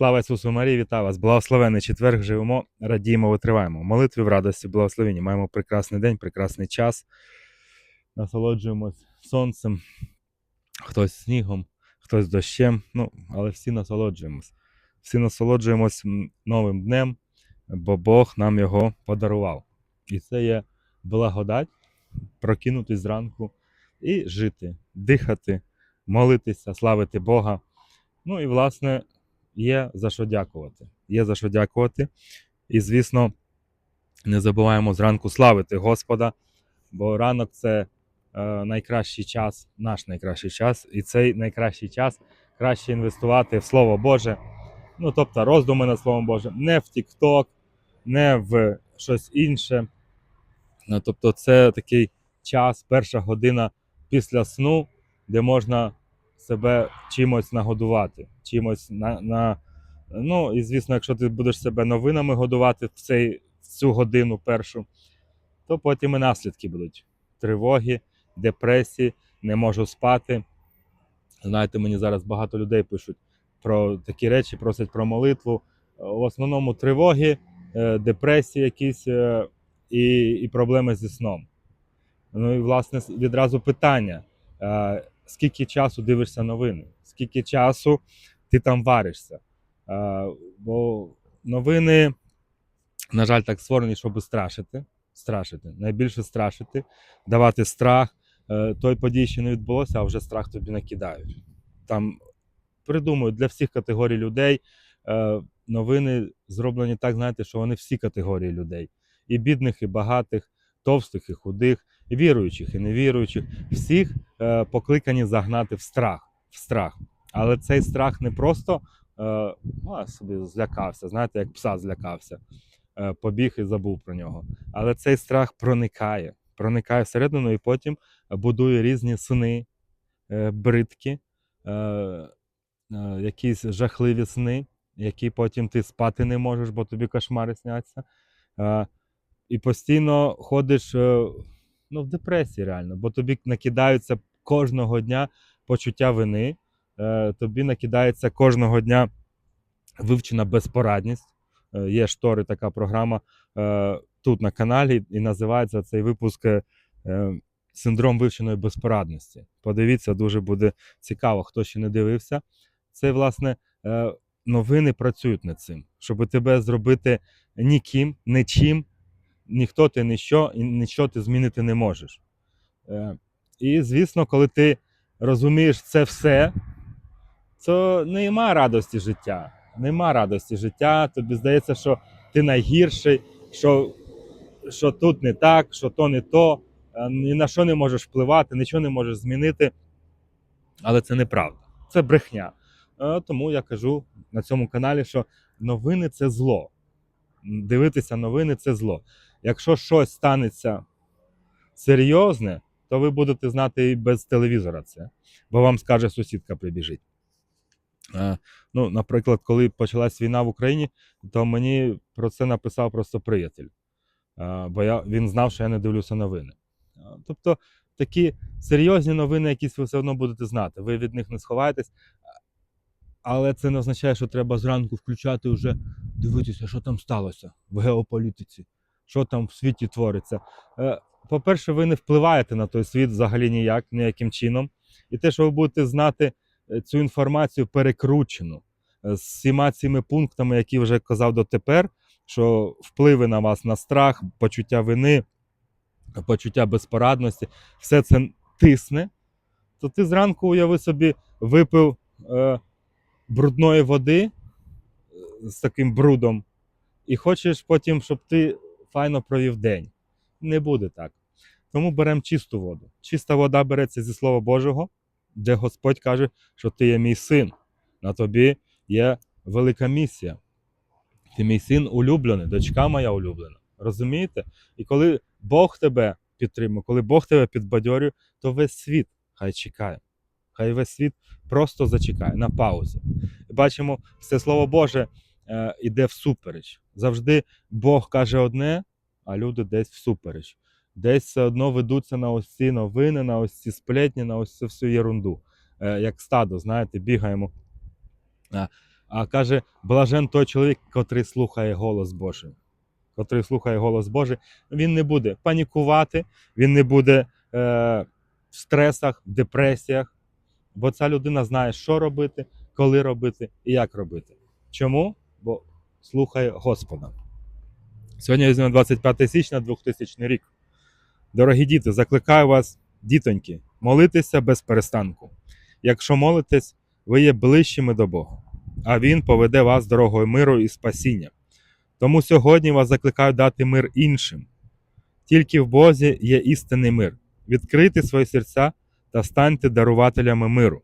Слава Ісусу Марії, вітаю вас! Благословений четверг живемо, радіємо, витриваємо. Молитві в радості, благословенні. Маємо прекрасний день, прекрасний час. Насолоджуємось сонцем, хтось снігом, хтось дощем. Ну, але всі насолоджуємось. Всі насолоджуємось новим днем, бо Бог нам його подарував. І це є благодать прокинутись зранку і жити, дихати, молитися, славити Бога. Ну і, власне, є за що дякувати. Є за що дякувати. І, звісно, не забуваємо зранку славити Господа, бо ранок це е, найкращий час, наш найкращий час, і цей найкращий час краще інвестувати в Слово Боже. Ну, тобто роздуми над Словом Божим, не в TikTok, не в щось інше. Ну, тобто, це такий час, перша година після сну, де можна себе чимось нагодувати, чимось на, на ну і звісно, якщо ти будеш себе новинами годувати в, цей, в цю годину першу, то потім і наслідки будуть: тривоги, депресії, не можу спати. Знаєте, мені зараз багато людей пишуть про такі речі, просять про молитву. В основному тривоги, е, депресії якісь е, і, і проблеми зі сном. Ну і власне відразу питання: е, скільки часу дивишся новини? Скільки часу ти там варишся? Е, Бо новини, на жаль, так створені, щоб страшити. Страшити, найбільше страшити, давати страх. Е, Той подій, що не відбулося, а вже страх тобі накидають. Там придумують для всіх категорій людей. е, Новини зроблені так, знаєте, що вони всі категорії людей: і бідних, і багатих, товстих, і худих, віруючих, і невіруючих. Всіх е, покликані загнати в страх. В страх. Але цей страх не просто е, ну, а собі злякався, знаєте, як пса злякався, е, побіг і забув про нього. Але цей страх проникає, проникає всередину і потім будує різні сни, бридкі, е, якісь жахливі сни, які потім ти спати не можеш, бо тобі кошмари сняться. І постійно ходиш ну, в депресії реально, бо тобі накидаються кожного дня почуття вини, е, тобі накидається кожного дня вивчена безпорадність. Е, Є штори така програма е, тут на каналі, і називається цей випуск Синдром вивченої безпорадності. Подивіться, дуже буде цікаво, хто ще не дивився. Це, власне, новини працюють над цим, щоб тебе зробити ніким, нічим, ніхто ти ніщо, і нічого ти змінити не можеш. Е, І, звісно, коли ти розумієш це все, то нема радості життя. Нема радості життя. Тобі здається, що ти найгірший, що, що тут не так, що то не то, е, ні на що не можеш впливати, нічого не можеш змінити. Але це неправда. Це брехня. Е, Тому я кажу на цьому каналі, що новини це зло. Дивитися новини це зло. Якщо щось станеться серйозне, то ви будете знати і без телевізора це, бо вам скаже сусідка прибіжить. Ну, наприклад, коли почалась війна в Україні, то мені про це написав просто приятель. Бо я, він знав, що я не дивлюся новини. Тобто такі серйозні новини, якісь ви все одно будете знати. Ви від них не сховаєтесь. Але це не означає, що треба зранку включати вже дивитися, що там сталося в геополітиці, що там в світі твориться. Е, По-перше, ви не впливаєте на той світ взагалі ніяк, ніяким чином. І те, що ви будете знати е, цю інформацію перекручену е, з всіма цими пунктами, які вже казав дотепер, що впливи на вас на страх, почуття вини, почуття безпорадності, все це тисне, то ти зранку уяви собі випив е, брудної води з таким брудом, і хочеш потім, щоб ти файно провів день. Не буде так. Тому беремо чисту воду. Чиста вода береться зі Слова Божого, де Господь каже, що ти є мій син. На тобі є велика місія. Ти мій син улюблений, дочка моя улюблена. Розумієте? І коли Бог тебе підтримує, коли Бог тебе підбадьорює, то весь світ хай чекає. Хай весь світ просто зачекає на паузі. Бачимо, все Слово Боже е, іде всупереч. Завжди Бог каже одне, а люди десь всупереч. Десь все одно ведуться на ось ці новини, на ось ці сплетні, на ось цю всю єрунду. Е, як стадо, знаєте, бігаємо. А, а каже: блажен той чоловік, котрий слухає голос Божий. Котрий слухає голос Божий, він не буде панікувати, він не буде е, в стресах, в депресіях, бо ця людина знає, що робити, коли робити і як робити. Чому? Бо слухає Господа. Сьогодні візьмемо 25 січня 2000 рік. Дорогі діти, закликаю вас, дітоньки, молитися без перестанку. Якщо молитесь, ви є ближчими до Бога, а Він поведе вас дорогою миру і спасіння. Тому сьогодні вас закликаю дати мир іншим. Тільки в Бозі є істинний мир. Відкрийте свої серця та станьте дарувателями миру,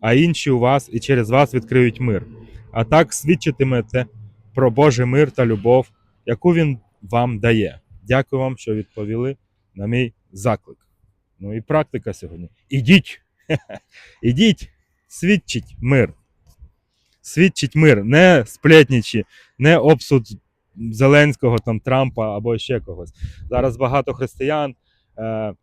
а інші у вас і через вас відкриють мир. А так свідчитимете про Божий мир та любов, яку Він вам дає. Дякую вам, що відповіли на мій заклик. Ну і практика сьогодні. Ідіть! Ідіть, свідчіть мир. Свідчить мир, не сплетнічі, не обсуд Зеленського, там, Трампа або ще когось. Зараз багато християн е,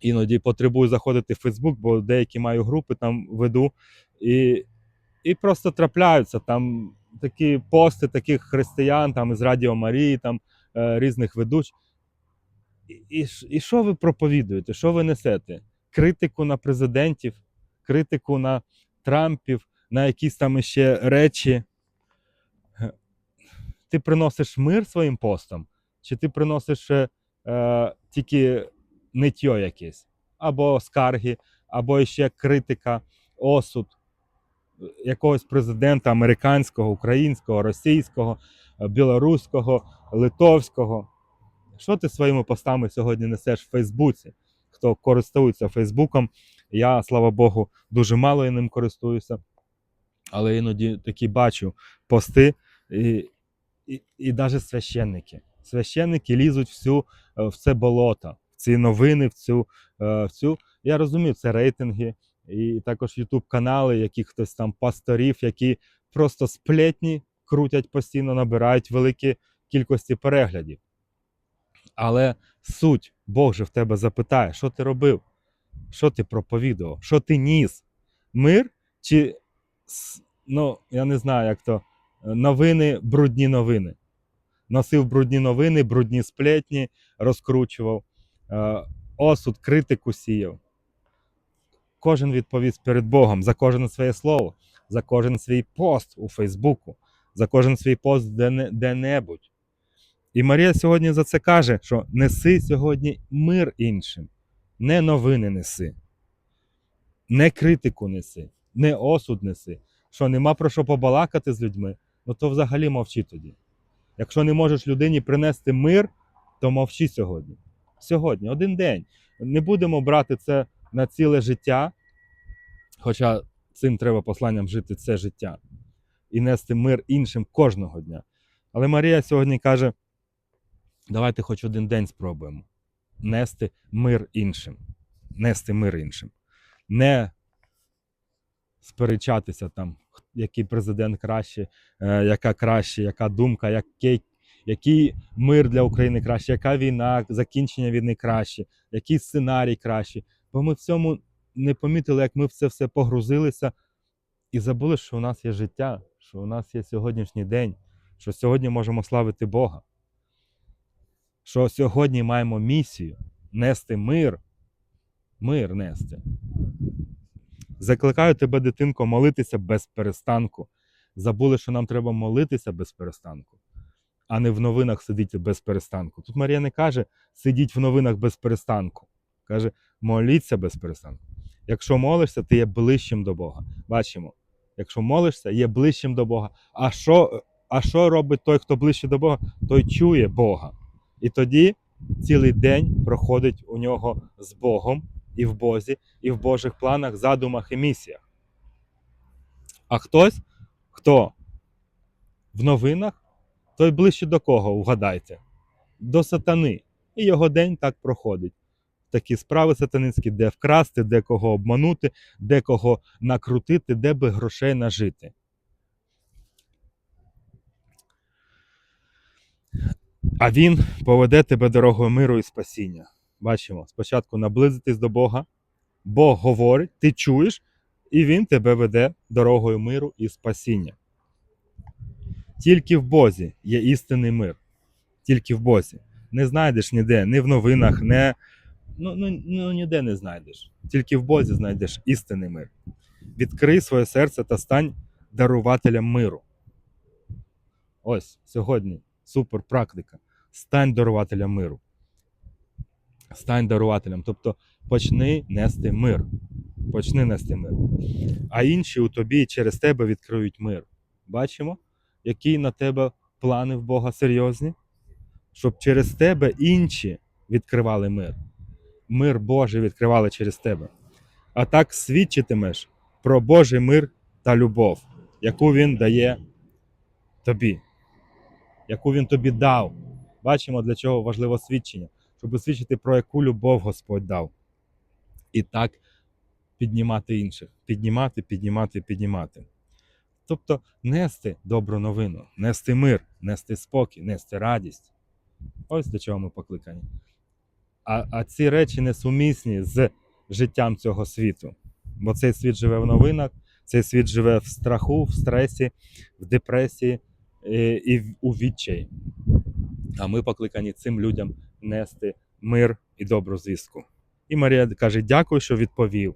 іноді потребують заходити в Фейсбук, бо деякі маю групи там веду. І, і просто трапляються там такі пости таких християн там, із Радіо Марії, там, е, різних ведучих. І, і, що ви проповідуєте? Що ви несете? Критику на президентів, критику на Трампів, на якісь там іще речі. Ти приносиш мир своїм постом, чи ти приносиш е, е, тільки ниття якесь, або скарги, або ще критика, осуд е, якогось президента американського, українського, російського, е, білоруського, литовського. Що ти своїми постами сьогодні несеш в Фейсбуці? Хто користується Фейсбуком? Я, слава Богу, дуже мало і ним користуюся, але іноді такі бачу пости, і, і, і навіть священники. Священники лізуть всю, е, в це болото, в ці новини, в цю, е, в цю. Я розумію, це рейтинги, і також Ютуб канали, які хтось там пасторів, які просто сплетні крутять постійно, набирають великі кількості переглядів. Але суть, Бог же в тебе запитає, що ти робив, що ти проповідував, що ти ніс? Мир чи, ну, я не знаю, як то, новини, брудні новини. Носив брудні новини, брудні сплетні, розкручував, е, осуд, критику сіяв. Кожен відповість перед Богом за кожне своє слово, за кожен свій пост у Фейсбуку, за кожен свій пост де- де-небудь. І Марія сьогодні за це каже, що неси сьогодні мир іншим, не новини неси, не критику неси, не осуд неси. Що нема про що побалакати з людьми, ну то взагалі мовчи тоді. Якщо не можеш людині принести мир, то мовчи сьогодні. Сьогодні, один день. Не будемо брати це на ціле життя, хоча цим треба посланням жити це життя і нести мир іншим кожного дня. Але Марія сьогодні каже: давайте хоч один день спробуємо нести мир іншим. Нести мир іншим. Не сперечатися там, який президент краще, е, яка краще, яка думка, який, який мир для України краще, яка війна, закінчення війни краще, який сценарій краще. Бо ми в цьому не помітили, як ми в це все погрузилися і забули, що у нас є життя, що у нас є сьогоднішній день, що сьогодні можемо славити Бога. Що сьогодні маємо місію нести мир, мир нести. Закликаю тебе, дитинко, молитися без перестанку. Забули, що нам треба молитися без перестанку, а не в новинах сидіти без перестанку. Тут Марія не каже, сидіть в новинах без перестанку. Каже, моліться без перестанку. Якщо молишся, ти є ближчим до Бога. Бачимо, якщо молишся, є ближчим до Бога. А що, а що робить той, хто ближче до Бога? Той чує Бога. І тоді цілий день проходить у нього з Богом і в Бозі, і в Божих планах, задумах і місіях. А хтось, хто в новинах, той ближче до кого, вгадайте? До сатани. І його день так проходить. Такі справи сатанинські, де вкрасти, де кого обманути, де кого накрутити, де би грошей нажити. А він поведе тебе дорогою миру і спасіння. Бачимо, спочатку наблизитись до Бога, Бог говорить, ти чуєш, і Він тебе веде дорогою миру і спасіння. Тільки в Бозі є істинний мир. Тільки в Бозі. Не знайдеш ніде, ні в новинах, не, ну, ну, ну, ніде не знайдеш. Тільки в Бозі знайдеш істинний мир. Відкрий своє серце та стань дарувателем миру. Ось сьогодні супер практика. Стань дарувателем миру. Стань дарувателем. Тобто почни нести мир. Почни нести мир. А інші у тобі через тебе відкриють мир. Бачимо, які на тебе плани в Бога серйозні, щоб через тебе інші відкривали мир. Мир Божий відкривали через тебе. А так свідчитимеш про Божий мир та любов, яку Він дає тобі, яку Він тобі дав. Бачимо, для чого важливо свідчення, щоб свідчити про яку любов Господь дав. І так піднімати інших, піднімати, піднімати, піднімати. Тобто нести добру новину, нести мир, нести спокій, нести радість. Ось до чого ми покликані. А, а ці речі несумісні з життям цього світу. Бо цей світ живе в новинах, цей світ живе в страху, в стресі, в депресії і, і у відчаї. А ми покликані цим людям нести мир і добру звістку. І Марія каже: дякую, що відповів.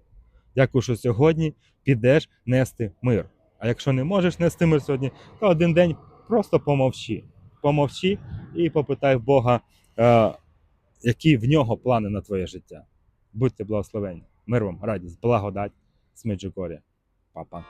Дякую, що сьогодні підеш нести мир. А якщо не можеш нести мир сьогодні, то один день просто помовчи. Помовчи і попитай в Бога, е, які в нього плани на твоє життя. Будьте благословені. Мир вам, радість, благодать, сміджукоря. Папа.